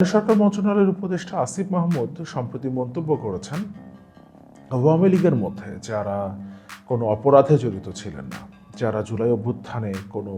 সরকার মন্ত্রণালয়ের উপদেষ্টা আসিফ মাহমুদ সম্প্রতি মন্তব্য করেছেন, আওয়ামী লীগের মধ্যে যারা কোনো অপরাধে জড়িত ছিলেন না, যারা জুলাই অভ্যুত্থানে কোনো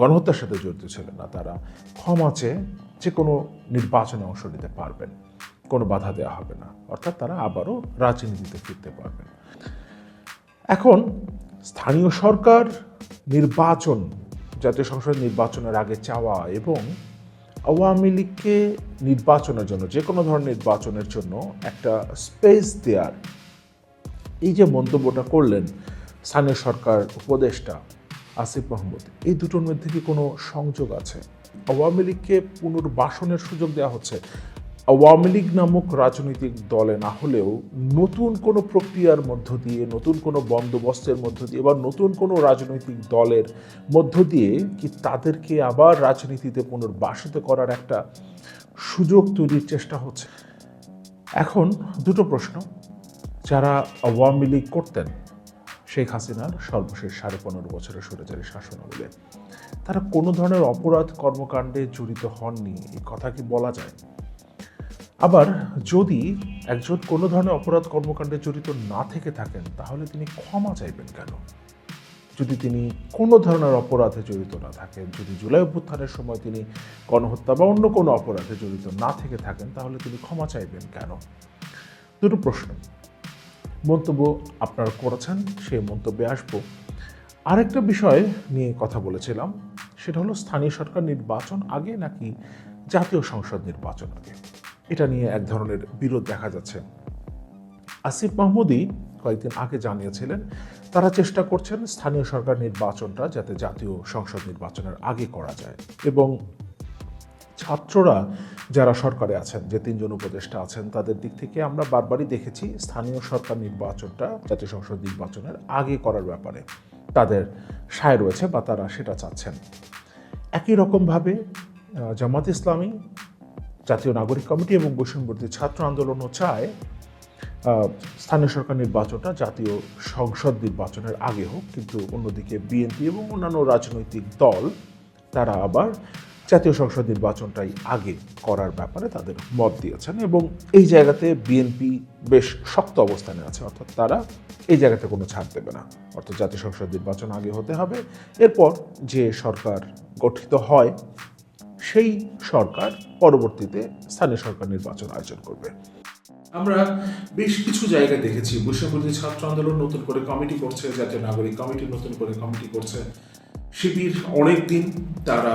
গণহত্যার সাথে জড়িত ছিলেন না, তারা ক্ষমা চেয়ে যে কোনো নির্বাচনে অংশ নিতে পারবেন, কোনো বাধা দেওয়া হবে না, অর্থাৎ তারা আবারও রাজনীতিতে ফিরতে পারবেন। এখন স্থানীয় সরকার নির্বাচন, জাতীয় সংসদ নির্বাচনের আগে চাওয়া এবং আওয়ামী লীগকে নির্বাচনের জন্য, যে কোনো ধরনের নির্বাচনের জন্য একটা স্পেস দেওয়ার এই যে মন্তব্যটা করলেন স্থানীয় সরকার উপদেষ্টা আসিফ মাহমুদ, এই দুটোর মধ্যে কি কোনো সংযোগ আছে? আওয়ামী লীগকে পুনর্বাসনের সুযোগ দেওয়া হচ্ছে। আওয়ামী লীগ নামক রাজনৈতিক দলে না হলেও নতুন কোনো প্রক্রিয়ার মধ্য দিয়ে, নতুন কোনো বন্দোবস্তের মধ্য দিয়ে বা নতুন কোনো রাজনৈতিক দলের মধ্য দিয়ে কি তাদেরকে আবার রাজনীতিতে পুনর্বাসিত করার একটা সুযোগ তৈরির চেষ্টা হচ্ছে? এখন দুটো প্রশ্ন। যারা আওয়ামী লীগ করতেন, শেখ হাসিনার সর্বশেষ সাড়ে পনেরো বছরের সরেচারি শাসনামলে তারা কোনো ধরনের অপরাধ কর্মকাণ্ডে জড়িত হননি এই কথা কি বলা যায়? আবার যদি একজন কোনো ধরনের অপরাধ কর্মকাণ্ডে জড়িত না থেকে থাকেন, তাহলে তিনি ক্ষমা চাইবেন কেন? যদি তিনি কোনো ধরনের অপরাধে জড়িত না থাকেন, যদি জুলাই অভ্যুত্থানের সময় তিনি গণহত্যা বা অন্য কোনো অপরাধে জড়িত না থেকে থাকেন, তাহলে তিনি ক্ষমা চাইবেন কেন? দুটো প্রশ্ন। মন্তব্য আপনারা করেছেন, সেই মন্তব্যে আসব। আরেকটা বিষয় নিয়ে কথা বলেছিলাম, সেটা হলো স্থানীয় সরকার নির্বাচন আগে নাকি জাতীয় সংসদ নির্বাচন আগে? এটা নিয়ে এক ধরনের বিরোধ দেখা যাচ্ছে। আসিফ মাহমুদি কয়েকদিন আগে জানিয়েছিলেন, তারা চেষ্টা করছেন স্থানীয় সরকার নির্বাচনটা যাতে জাতীয় সংসদ নির্বাচনের আগে করা যায় এবং ছাত্ররা যারা সরকারে আছেন, যে তিনজন উপদেষ্টা আছেন, তাদের দিক থেকে আমরা বারবারই দেখেছি স্থানীয় সরকার নির্বাচনটা জাতীয় সংসদ নির্বাচনের আগে করার ব্যাপারে তাদের সায় রয়েছে বা তারা সেটা চাচ্ছেন। একই রকমভাবে জামাত ইসলামী জাতীয় নাগরিক কমিটি এবং বৈষম্যবর্তী ছাত্র আন্দোলনও চায় স্থানীয় সরকার নির্বাচনটা জাতীয় সংসদ নির্বাচনের আগে হোক, কিন্তু অন্যদিকে বিএনপি এবং অন্যান্য রাজনৈতিক দল, তারা আবার জাতীয় সংসদ নির্বাচনটাই আগে করার ব্যাপারে তাদের মত দিয়েছেন এবং এই জায়গাতে বিএনপি বেশ শক্ত অবস্থানে আছে, অর্থাৎ তারা এই জায়গাতে কোনো ছাড় দেবে না। অর্থাৎ জাতীয় সংসদ নির্বাচন আগে হতে হবে, এরপর যে সরকার গঠিত হয় সেই সরকার পরবর্তীতে স্থানীয় সরকার নির্বাচন আয়োজন করবে। আমরা বেশ কিছু জায়গায় দেখেছি। বৈষম্যবিরোধী ছাত্র আন্দোলন নতুন করে কমিটি করছে, জাতীয় নাগরিক কমিটি নতুন করে কমিটি করছে। শিবির অনেক দিন তারা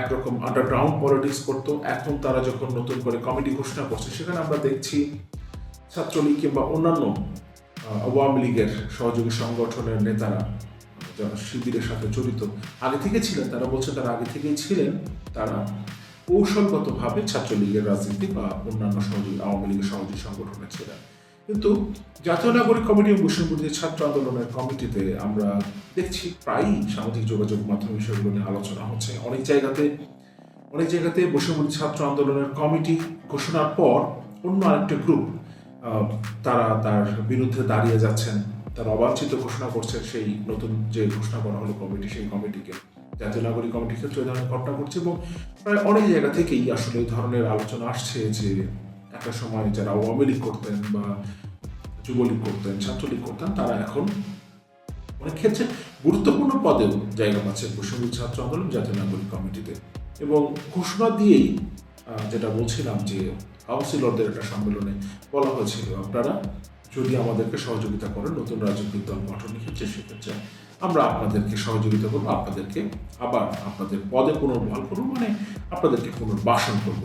একরকম আন্ডারগ্রাউন্ড পলিটিক্স করতো। এখন তারা যখন নতুন করে কমিটি ঘোষণা করছে, সেখানে আমরা দেখছি ছাত্রলীগ কিংবা অন্যান্য আওয়ামী লীগের সহযোগী সংগঠনের নেতারা যারা শিবিরের সাথে জড়িত, আগে থেকে ছিলেন, তারা বলছে তারা আগে থেকেই ছিলেন, তারা কৌশলগতভাবে ছাত্রলীগের রাজনীতি বা অন্যান্য সহযোগী, আওয়ামী লীগের সহযোগী সংগঠনে ছিলেন। কিন্তু জাতীয় নাগরিক কমিটি এবং মুসলিমপন্থী ছাত্র আন্দোলনের কমিটিতে আমরা দেখছি প্রায়ই সামাজিক যোগাযোগ মাধ্যম বিষয়গুলো নিয়ে আলোচনা হচ্ছে। অনেক জায়গাতে অনেক জায়গাতে বৈষম্যবর্তী ছাত্র আন্দোলনের কমিটি ঘোষণার পর অন্য আরেকটা গ্রুপ তারা তার বিরুদ্ধে দাঁড়িয়ে যাচ্ছেন। তারা অবাঞ্ছিত ঘোষণা করছেন সেই নতুন যে ঘোষণা করা হলো কমিটি সেই কমিটিকে জাতীয় নাগরিক কমিটির ক্ষেত্রে এই ধরনের ঘটনা ঘটছে এবং প্রায় অনেক জায়গা থেকেই আসলে এই ধরনের আলোচনা আসছে যে একটা সময় যারা আওয়ামী লীগ করতেন বা যুবলীগ করতেন, ছাত্রলীগ করতেন, তারা এখন অনেক ক্ষেত্রে গুরুত্বপূর্ণ পদেও জায়গা পাচ্ছেন বৈষম্য ছাত্র আন্দোলন, জাতীয় নাগরিক কমিটিতে এবং ঘোষণা দিয়েই যেটা বলছিলাম যে কাউন্সিলরদের একটা সম্মেলনে বলা হয়েছিল, আপনারা যদি আমাদেরকে সহযোগিতা করেন, নতুন রাজনৈতিক দল গঠনের ক্ষেত্রে সেক্ষেত্রে আমরা আপনাদেরকে সহযোগিতা করব, আপনাদেরকে আবার আপনাদের পদে পুনর্বহাল করব মানে আপনাদেরকে পুনর্বাসন করব।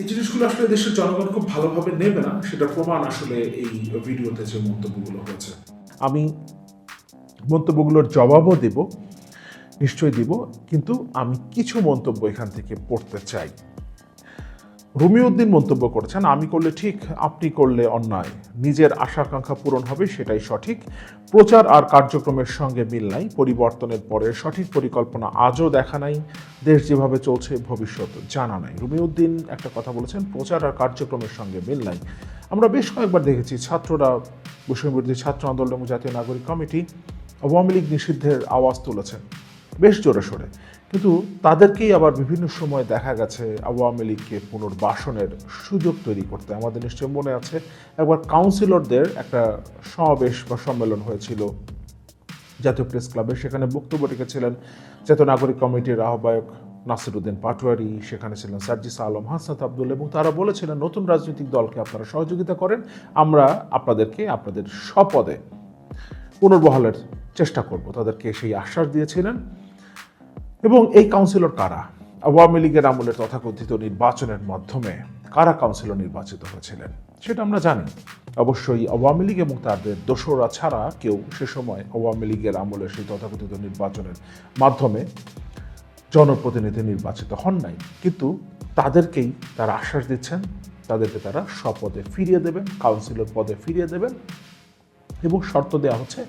এই জিনিসগুলো আসলে দেশের জনগণ খুব ভালোভাবে নেবে না সেটা প্রমাণ আসলে এই ভিডিওতে যে মন্তব্যগুলো হয়েছে। আমি মন্তব্যগুলোর জবাবও দেব, নিশ্চয়ই দিব, কিন্তু আমি কিছু মন্তব্য এখান থেকে পড়তে চাই। রুমিউদ্দিন মন্তব্য করেছেন, আমি করলে ঠিক, আপনি করলে অন্যায়। নিজের আশা আকাঙ্ক্ষা পূরণ হবে, সেটাই সঠিক। প্রচার আর কার্যক্রমের সঙ্গে মিল নাই, পরিবর্তনের পরে সঠিক পরিকল্পনা আজও দেখা নাই। দেশ যেভাবে চলছে, ভবিষ্যৎ জানা নাই। রুমিউদ্দিন একটা কথা বলেছেন, প্রচার আর কার্যক্রমের সঙ্গে মিল নাই। আমরা বেশ কয়েকবার দেখেছি, ছাত্ররা, বৈষম্যবিরোধী ছাত্র আন্দোলন জাতীয় নাগরিক কমিটি, আওয়ামী লীগ নিষিদ্ধের আওয়াজ তুলেছেন, বেশ জোরে সোরে। কিন্তু তাদেরকেই আবার বিভিন্ন সময় দেখা গেছে আওয়ামী লীগকে পুনর্বাসনের সুযোগ তৈরি করতে। আমাদের নিশ্চয় মনে আছে, একবার কাউন্সিলরদের একটা সমাবেশ বা সম্মেলন হয়েছিল জাতীয় প্রেস ক্লাবে। সেখানে বক্তব্য রেখেছিলেন জাতীয় নাগরিক কমিটির আহ্বায়ক নাসিরুদ্দিন পাটোয়ারি, সেখানে ছিলেন সার্জিস আলম, হাসনাত আব্দুল, এবং তারা বলেছিলেন, নতুন রাজনৈতিক দলকে আপনারা সহযোগিতা করেন, আমরা আপনাদেরকে আপনাদের স্বপদে পুনর্বহালের চেষ্টা করব। তাদেরকে সেই আশ্বাস দিয়েছিলেন। এবং এই কাউন্সিলর কারা? আওয়ামী লীগের আমলে তথাকথিত নির্বাচনের মাধ্যমে কারা কাউন্সিলর নির্বাচিত হয়েছিলেন? সেটা আমরা জানি। অবশ্যই আওয়ামী লীগ এবং তাদের দোসরা ছাড়া কেউ সে সময় আওয়ামী লীগের আমলে সেই তথাকথিত নির্বাচনের মাধ্যমে জনপ্রতিনিধি নির্বাচিত হন নাই। কিন্তু তাদেরকেই তারা আশ্বাস দিচ্ছেন, তাদেরকে তারা স্বপদে ফিরিয়ে দেবেন কাউন্সিলর পদে ফিরিয়ে দেবেন এবং শর্ত দেওয়া হচ্ছে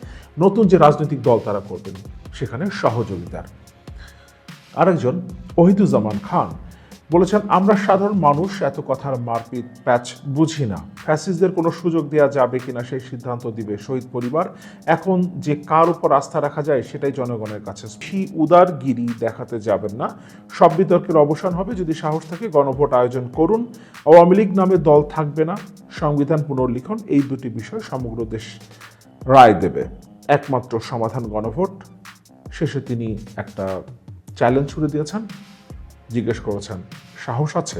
নতুন যে রাজনৈতিক দল তারা করবেন, সেখানে সহযোগিতার আরেকজন ওহিদুজ্জামান খান বলেছেন, আমরা সাধারণ মানুষ, এত কথার মারপিট, প্যাচ বুঝি না। ফ্যাসিসদের কোনো সুযোগ দেওয়া যাবে কিনা সেই সিদ্ধান্ত দিবে শহীদ পরিবার। এখন যে কার উপর আস্থা রাখা যায় সেটাই জনগণের কাছে ফি উদারগিরি দেখাতে যাবেন না। সব বিতর্কের অবসান হবে যদি সাহস থাকে। গণভোট আয়োজন করুন। আওয়ামী লীগ নামে দল থাকবে না। সংবিধান পুনর্লিখন, এই দুটি বিষয় সমগ্র দেশ রায় দেবে। একমাত্র সমাধান গণভোট। শেষে তিনি একটা চ্যালেঞ্জ ছুড়ে দিয়েছেন? জিজ্ঞেস করেছেন, সাহস আছে?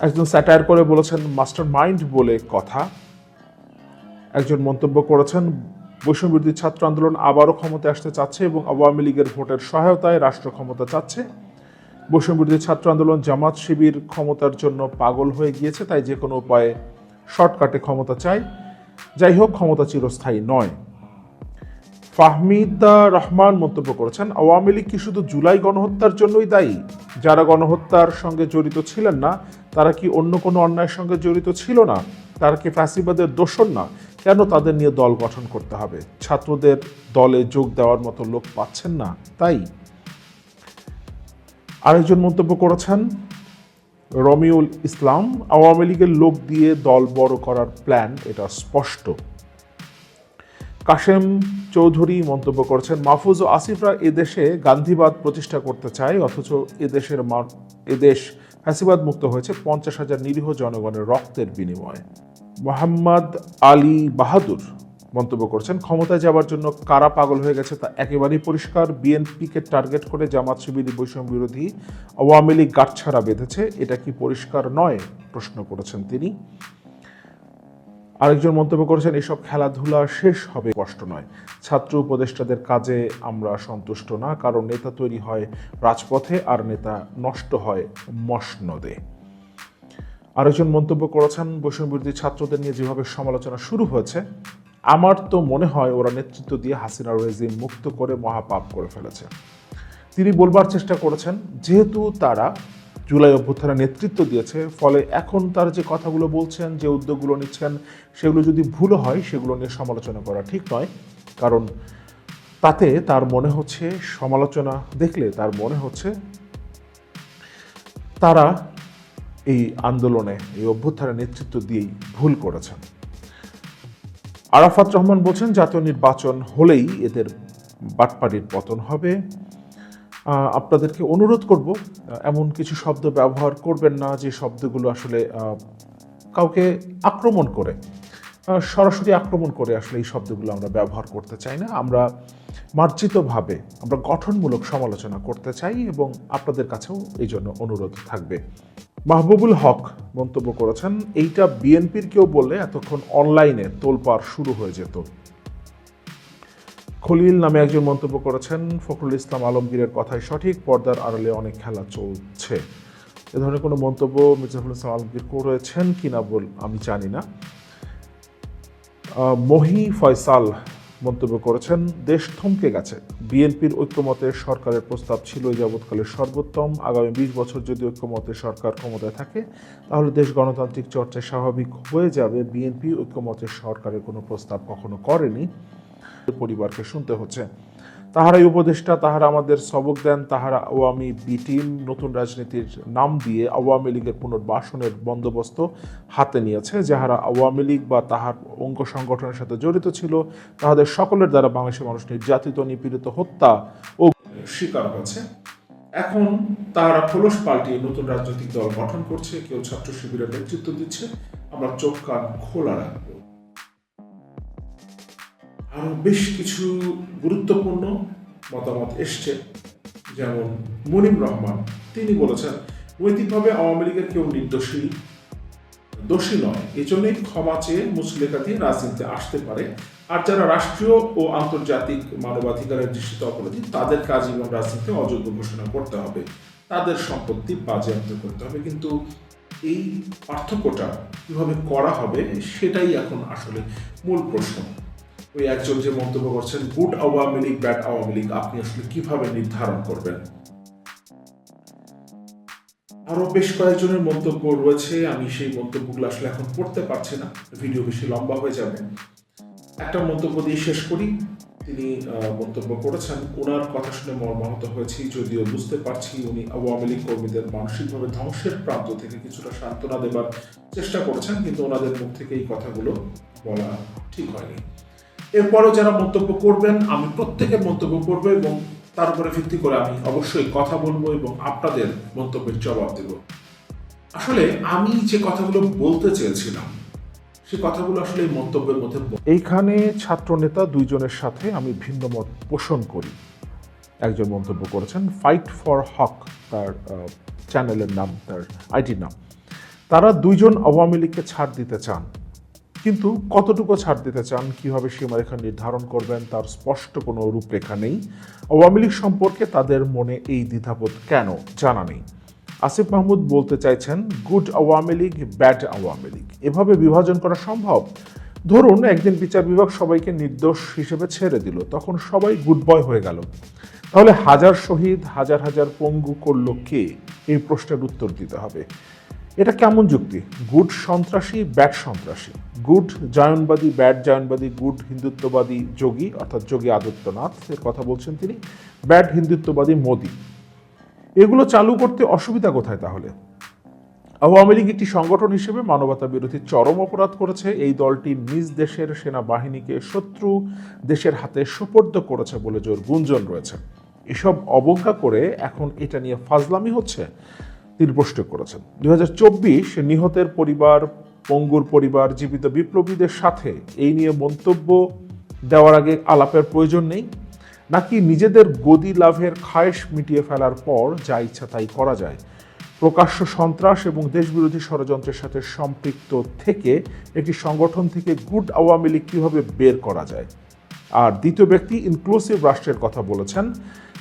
একজন স্যাটায়ার করে বলেছেন মাস্টার মাইন্ড বলে কথা। একজন মন্তব্য করেছেন, বৈষম্যবিরোধী ছাত্র আন্দোলন আবারও ক্ষমতায় আসতে চাচ্ছে এবং আওয়ামী লীগের ভোটের সহায়তায় রাষ্ট্র ক্ষমতা চাচ্ছে। বৈষম্যবিরোধী ছাত্র আন্দোলন, জামাত শিবির ক্ষমতার জন্য পাগল হয়ে গিয়েছে, তাই যে কোনো উপায়ে শর্টকাটে ক্ষমতা চাই। যাই হোক, ক্ষমতা চিরস্থায়ী নয়। ফাহমিদা রহমান মন্তব্য করেছেন, আওয়ামী লীগ কি শুধু জুলাই গণহত্যার জন্যই দায়ী? যারা গণহত্যার সঙ্গে জড়িত ছিলেন না, তারা কি অন্য কোনো অন্যায়ের সঙ্গে জড়িত ছিল না? তারা কি ফ্যাসিবাদের দোষর না? কেন তাদের নিয়ে দল গঠন করতে হবে? ছাত্রদের দলে যোগ দেওয়ার মতো লোক পাচ্ছেন না, তাই? আরেকজন মন্তব্য করেছেন, রমিউল ইসলাম, আওয়ামী লীগের লোক দিয়ে দল বড় করার প্ল্যান, এটা স্পষ্ট। কাশেম চৌধুরী মন্তব্য করেছেন, মাহফুজ ও আসিফরা এদেশে গান্ধীবাদ প্রতিষ্ঠা করতে চায়, অথচ এদেশের এদেশ ফ্যাসিবাদ মুক্ত হয়েছে পঞ্চাশ হাজার নিরীহ জনগণের রক্তের বিনিময়ে। মোহাম্মদ আলী বাহাদুর মন্তব্য করছেন, ক্ষমতায় যাওয়ার জন্য কারা পাগল হয়ে গেছে তা একেবারেই পরিষ্কার। বিএনপিকে টার্গেট করে জামাত শিবির বৈষম্য বিরোধী আওয়ামী লীগ গাঁটছাড়া বেঁধেছে, এটা কি পরিষ্কার নয়? প্রশ্ন করেছেন তিনি। আরেকজন মন্তব্য করেছেন, এসব খেলাধুলা শেষ হবে, কষ্ট নয়। ছাত্র উপদেষ্টাদের কাজে আমরা সন্তুষ্ট না, কারণ নেতা তৈরি হয় রাজপথে আর নেতা নষ্ট হয় মসনদে। আরেকজন মন্তব্য করেছেন, বৈষম্যবিরোধী ছাত্রদের নিয়ে যেভাবে সমালোচনা শুরু হয়েছে, আমার তো মনে হয় ওরা নেতৃত্ব দিয়ে হাসিনা রেজিম মুক্ত করে মহাপাপ করে ফেলেছে। তিনি বলবার চেষ্টা করেছেন, যেহেতু তারা জুলাই অভ্যুত্থানে নেতৃত্ব দিয়েছে। ফলে এখন তারা যে কথাগুলো বলছেন, যে উদ্যোগগুলো নিচ্ছেন, সেগুলো যদি ভুল হয়, সেগুলো নিয়ে সমালোচনা করা ঠিক নয়। কারণ তাতে তার মনে হচ্ছে সমালোচনা দেখলে তার মনে হচ্ছে তারা এই আন্দোলনে, এই অভ্যুত্থানে নেতৃত্ব দিয়েই ভুল করেছেন। আরাফাত রহমান বলছেন, জাতীয় নির্বাচন হলেই এদের বাটপাড়ির পতন হবে। আপনাদেরকে অনুরোধ করব এমন কিছু শব্দ ব্যবহার করবেন না যে শব্দগুলো আসলে কাউকে আক্রমণ করে। সরাসরি আক্রমণ করে আসলে এই শব্দগুলো আমরা ব্যবহার করতে চাই না। আমরা মার্জিতভাবে, আমরা গঠনমূলক সমালোচনা করতে চাই এবং আপনাদের কাছেও এই জন্য অনুরোধ থাকবে। মাহবুবুল হক মন্তব্য করেছেন, এইটা বিএনপির কেউ বললে এতক্ষণ অনলাইনে তোলপাড় শুরু হয়ে যেত। খলিল নামে একজন মন্তব্য করেছেন, ফখরুল ইসলাম আলমগীরের কথাই সঠিক পর্দার আড়ালে অনেক খেলা চলছে। এ ধরনের কোনো মন্তব্য মির্জাফুল ইসলাম আলমগীর করেছেন কিনা বল আমি জানি না। মহি ফয়সাল মন্তব্য করেছেন, দেশ থমকে গেছে। বিএনপির ঐক্যমতে সরকারের প্রস্তাব ছিল যাবৎকালের সর্বোত্তম। আগামী বিশ বছর যদি ঐক্যমতে সরকার ক্ষমতায় থাকে, তাহলে দেশ গণতান্ত্রিক চর্চায় স্বাভাবিক হয়ে যাবে। বিএনপি ঐক্যমতের সরকারের কোনো প্রস্তাব কখনো করেনি। পরিবারকে শুনতে হচ্ছে। তাহারাই উপদেষ্টা, তাহারা আমাদের সবক দেন, তাহারা আওয়ামী বি টিম নতুন রাজনীতির নাম দিয়ে আওয়ামী লীগের পুনর্বাসনের বন্দোবস্ত হাতে নিয়েছে। যাহারা আওয়ামী লীগ বা তাহার অঙ্গ সংগঠনের সাথে জড়িত ছিল, তাহাদের সকলের দ্বারা বাংলাদেশের মানুষ নির্যাতিত, নিপীড়িত, হত্যা ও শিকার হয়েছে এখন তারা খোলস পাল্টিয়ে নতুন রাজনৈতিক দল গঠন করছে। কেউ ছাত্র শিবিরের নেতৃত্ব দিচ্ছে। আমরা চোখ কান খোলা রাখব। আরও বেশ কিছু গুরুত্বপূর্ণ মতামত এসছে। যেমন মনিম রহমান, তিনি বলেছেন, নৈতিকভাবে আওয়ামী লীগের কেউ নির্দোষী, দোষী নয়। এজন্যই ক্ষমা চেয়ে মুসলেখা দিয়ে রাজনীতিতে আসতে পারে। আর যারা রাষ্ট্রীয় ও আন্তর্জাতিক মানবাধিকারের দৃষ্টিতে অপরাধী তাদের কাজ এবং রাজনীতিতে অযোগ্য ঘোষণা করতে হবে। তাদের সম্পত্তি বাজেয়াপ্ত করতে হবে। কিন্তু এই পার্থক্যটা কীভাবে করা হবে, সেটাই এখন আসলে মূল প্রশ্ন। ওই একজন যে মন্তব্য করছেন গুড আওয়ামী লীগ ব্যাড আওয়ামী লীগ, আপনি আসলে কীভাবে নির্ধারণ করবেন? আরও বেশ কয়েকজনের মন্তব্য রয়েছে, আমি সেই মন্তব্যগুলো আসলে এখন পড়তে পারছি না, ভিডিও বেশি লম্বা হয়ে যাবে। একটা মন্তব্য দিয়ে শেষ করি। তিনি মন্তব্য করেছেন, ওনার কথা শুনে মর্মাহত হয়েছি, যদিও বুঝতে পারছি উনি আওয়ামী লীগ কর্মীদের মানসিকভাবে ধ্বংসের প্রান্ত থেকে কিছুটা সান্ত্বনা দেবার চেষ্টা করেছেন, কিন্তু ওনাদের মুখ থেকে এই কথাগুলো বলা ঠিক হয়নি। এরপরও যারা মন্তব্য করবেন, আমি প্রত্যেকের মন্তব্য করব এবং তার উপরে ভিত্তি করে আমি অবশ্যই কথা বলব এবং আপনাদের মন্তব্যের জবাব দেব। আসলে আমি যে কথাগুলো বলতে চেয়েছিলাম, সে কথাগুলো আসলে এই মন্তব্যের মধ্যে এইখানে ছাত্র নেতা দুইজনের সাথে আমি ভিন্ন মত পোষণ করি। একজন মন্তব্য করেছেন ফাইট ফর হক তার চ্যানেলের নাম, তার আইডির নাম। তারা দুইজন আওয়ামী লীগকে ছাড় দিতে চান। কিন্তু কতটুকু ছাড় দিতে চান, কীভাবে সীমারেখা নির্ধারণ করবেন, তার স্পষ্ট কোনো রূপরেখা নেই। আওয়ামী লীগ সম্পর্কে তাদের মনে এই দ্বিধাবোধ কেন জানা নেই। আসিফ মাহমুদ বলতে চাইছেন, গুড আওয়ামী লীগ, ব্যাড আওয়ামী লীগ। এভাবে বিভাজন করা সম্ভব? ধরুন, একদিন বিচার বিভাগ সবাইকে নির্দোষ হিসেবে ছেড়ে দিল, তখন সবাই গুড বয় হয়ে গেল। তাহলে হাজার শহীদ, হাজার হাজার পঙ্গু করল কে? এই প্রশ্নের উত্তর দিতে হবে। এটা কেমন যুক্তি? গুড সন্ত্রাসী, ব্যাড সন্ত্রাসী। গুড জায়নবাদী, ব্যাড জায়নবাদী, গুড হিন্দুত্ববাদী যোগী, অর্থাৎ যোগী আদিত্যনাথ, এর কথা বলছেন তিনি, ব্যাড হিন্দুত্ববাদী মোদী। এগুলো চালু করতে অসুবিধা কোথায় তাহলে? আওয়ামী লীগ একটি সংগঠন হিসেবে মানবতা বিরোধী চরম অপরাধ করেছে। এই দলটি নিজ দেশের সেনাবাহিনীকে শত্রু, দেশের হাতে সুপর্দ করেছে বলে জোর গুঞ্জন রয়েছে। এসব অবজ্ঞা করে এখন এটা নিয়ে ফাজলামি হচ্ছে। তিনি করেছেন। দু হাজার চব্বিশ নিহতের পরিবার, পঙ্গুর পরিবার, জীবিত বিপ্লবীদের সাথে এই নিয়ে মন্তব্য দেওয়ার আগে আলাপের প্রয়োজন নেই, নাকি নিজেদের গদি লাভের খায়েশ মিটিয়ে ফেলার পর যা ইচ্ছা তাই করা যায়। প্রকাশ্য সন্ত্রাস এবং দেশবিরোধী ষড়যন্ত্রের সাথে সম্পৃক্ত থেকে একটি সংগঠন থেকে গুড আওয়ামী লীগ কীভাবে বের করা যায়? আর দ্বিতীয় ব্যক্তি ইনক্লুসিভ রাষ্ট্রের কথা বলেছেন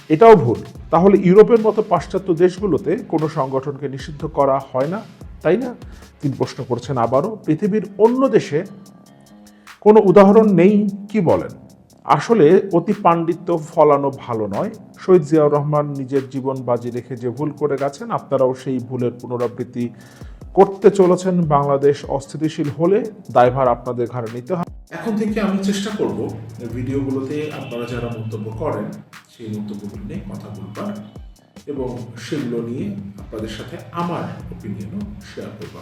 এটাও ভুল। তাহলে ইউরোপের মতো পাশ্চাত্য দেশগুলোতে কোনো সংগঠনকে নিষিদ্ধ করা হয় না, তাই না? তিনি প্রশ্ন করছেন আবারও। পৃথিবীর অন্য দেশে কোনো উদাহরণ নেই, কি বলেন? আসলে অতি পাণ্ডিত্য ফলানো ভালো নয়। শহীদ জিয়াউর রহমান নিজের জীবন বাজি রেখে যে ভুল করে গেছেন, আপনারাও সেই ভুলের পুনরাবৃত্তি করতে চলেছেন। বাংলাদেশ অস্থিতিশীল হলে দায়ভার আপনাদের ঘাড়ে নিতে হবে। এখন থেকে আমি চেষ্টা করব ভিডিওগুলোতে আপনারা যারা মন্তব্য করেন সেই মন্তব্যগুলো নিয়ে কথা বলবার এবং সেগুলো নিয়ে আপনাদের সাথে আমার ওপিনিয়নও শেয়ার করবার